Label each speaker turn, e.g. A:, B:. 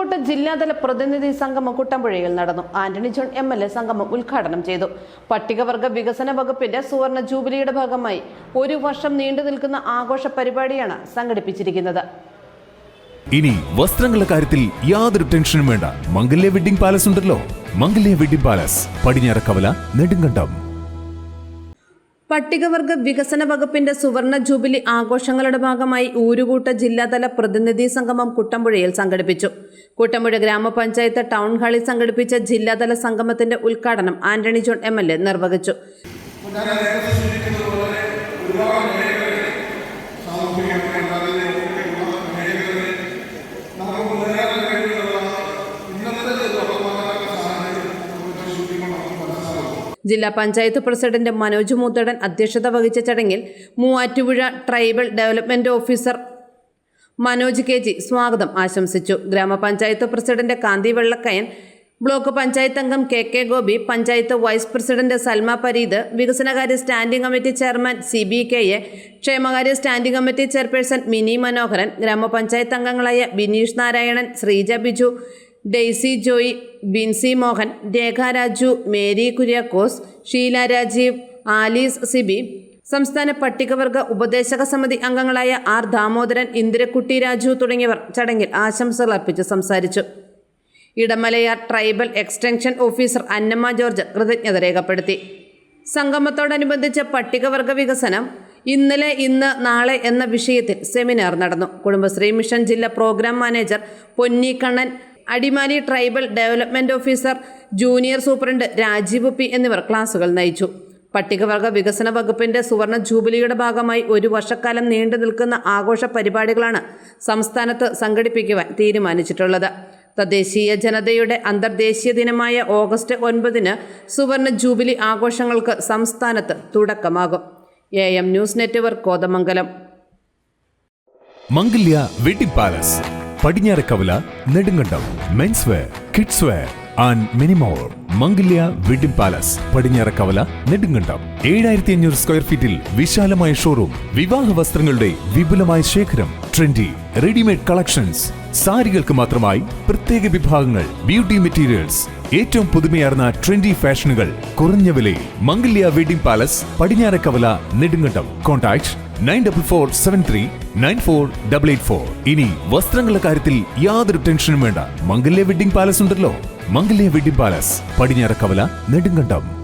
A: കൂട്ട ജില്ലാതല പ്രതിനിധി സംഗമം കുട്ടമ്പുഴയിൽ നടന്നു. Antony John M L A സംഗമം ഉദ്ഘാടനം ചെയ്തു. പട്ടികവർഗ വികസന വകുപ്പിന്റെ സുവർണ ജൂബിലിയുടെ ഭാഗമായി ഒരു വർഷം നീണ്ടു നിൽക്കുന്ന ആഘോഷ പരിപാടിയാണ് സംഘടിപ്പിച്ചിരിക്കുന്നത്.
B: ഇനി വസ്ത്രങ്ങളുടെ കാര്യത്തിൽ യാതൊരു ടെൻഷനും വേണ്ട. മംഗല്യ വെഡിംഗ് പാലസ് ഉണ്ടല്ലോ. Mangalya wedding palace Padinjarakkavala Nedumkandam.
A: പട്ടികവർഗ വികസന വകുപ്പിന്റെ സുവർണ ജൂബിലി ആഘോഷങ്ങളുടെ ഭാഗമായി ഊരുകൂട്ട ജില്ലാതല പ്രതിനിധി സംഗമം കുട്ടമ്പുഴയിൽ സംഘടിപ്പിച്ചു. കുട്ടമ്പുഴ ഗ്രാമപഞ്ചായത്ത് ടൗൺ ഹാളിൽ സംഘടിപ്പിച്ച ജില്ലാതല സംഗമത്തിന്റെ ഉദ്ഘാടനം Antony John M L A നിർവഹിച്ചു. ജില്ലാ പഞ്ചായത്ത് പ്രസിഡന്റ് മനോജ് മൂത്തടൻ അധ്യക്ഷത വഹിച്ച ചടങ്ങിൽ Muvattupuzha tribal development officer Manoj K G സ്വാഗതം ആശംസിച്ചു. ഗ്രാമപഞ്ചായത്ത് പ്രസിഡന്റ് കാന്തി വെള്ളക്കയൻ ബ്ലോക്ക് പഞ്ചായത്ത് അംഗം K K Gopi panchayat vice president Salma Pareed വികസനകാര്യ standing committee chairman C B K A ക്ഷേമകാര്യ standing committee chairperson Mini Manoharan ഗ്രാമപഞ്ചായത്ത് അംഗങ്ങളായ ബിനീഷ് നാരായണൻ ശ്രീജ ബിജു ഡെയ്സി ജോയി ബിൻസി മോഹൻ രേഖ രാജു മേരി കുര്യാക്കോസ് ഷീല രാജീവ് ആലീസ് സിബി സംസ്ഥാന പട്ടികവർഗ ഉപദേശക സമിതി അംഗങ്ങളായ ആർ ദാമോദരൻ ഇന്ദിരക്കുട്ടി രാജു തുടങ്ങിയവർ ചടങ്ങിൽ ആശംസകൾ അർപ്പിച്ച് സംസാരിച്ചു. Idamalayar tribal extension officer Annamma George കൃതജ്ഞത രേഖപ്പെടുത്തി. സംഗമത്തോടനുബന്ധിച്ച പട്ടികവർഗ വികസനം ഇന്നലെ ഇന്ന് നാളെ എന്ന വിഷയത്തിൽ സെമിനാർ നടന്നു. കുടുംബശ്രീ മിഷൻ ജില്ലാ programme manager Ponni Kannan Adimali tribal development officer junior superintendent Rajeev P എന്നിവർ ക്ലാസുകൾ നയിച്ചു. പട്ടികവർഗ വികസന വകുപ്പിന്റെ സുവർണ ജൂബിലിയുടെ ഭാഗമായി ഒരു വർഷക്കാലം നീണ്ടു നിൽക്കുന്ന ആഘോഷ പരിപാടികളാണ് സംസ്ഥാനത്ത് സംഘടിപ്പിക്കുവാൻ തീരുമാനിച്ചിട്ടുള്ളത്. തദ്ദേശീയ ജനതയുടെ അന്തർദേശീയ ദിനമായ ഓഗസ്റ്റ് ഒൻപതിന് സുവർണ ജൂബിലി ആഘോഷങ്ങൾക്ക് സംസ്ഥാനത്ത് തുടക്കമാകും. A M news network Kothamangalam.
B: Palace. Padinjarakkavala Nedumkandam men's wear kids wear and minimore Mangalya wedding palace Padinjarakkavala Nedumkandam. ഏഴായിരത്തി അഞ്ഞൂറ് സ്ക്വയർ ഫീറ്റിൽ വിശാലമായ ഷോറൂം വിവാഹ വസ്ത്രങ്ങളുടെ വിപുലമായ ശേഖരം ട്രെൻഡി റെഡിമെയ്ഡ് കളക്ഷൻസ് സാരികൾക്ക് മാത്രമായി പ്രത്യേക വിഭാഗങ്ങൾ ബ്യൂട്ടി മെറ്റീരിയൽസ് ഏറ്റവും പുതുമയാർന്ന ട്രെൻഡി ഫാഷനുകൾ കുറഞ്ഞ വിലയിൽ Mangalya wedding palace Padinjarekkavala Nedumkandam. Contact nine double four seven three nine four double eight four. ഇനി വസ്ത്രങ്ങളുടെ കാര്യത്തിൽ യാതൊരു ടെൻഷനും വേണ്ട. മംഗല്യ വെഡിംഗ് പാലസ് ഉണ്ടല്ലോ. Mangalya wedding palace. Padinjarakkavala Nedumkandam.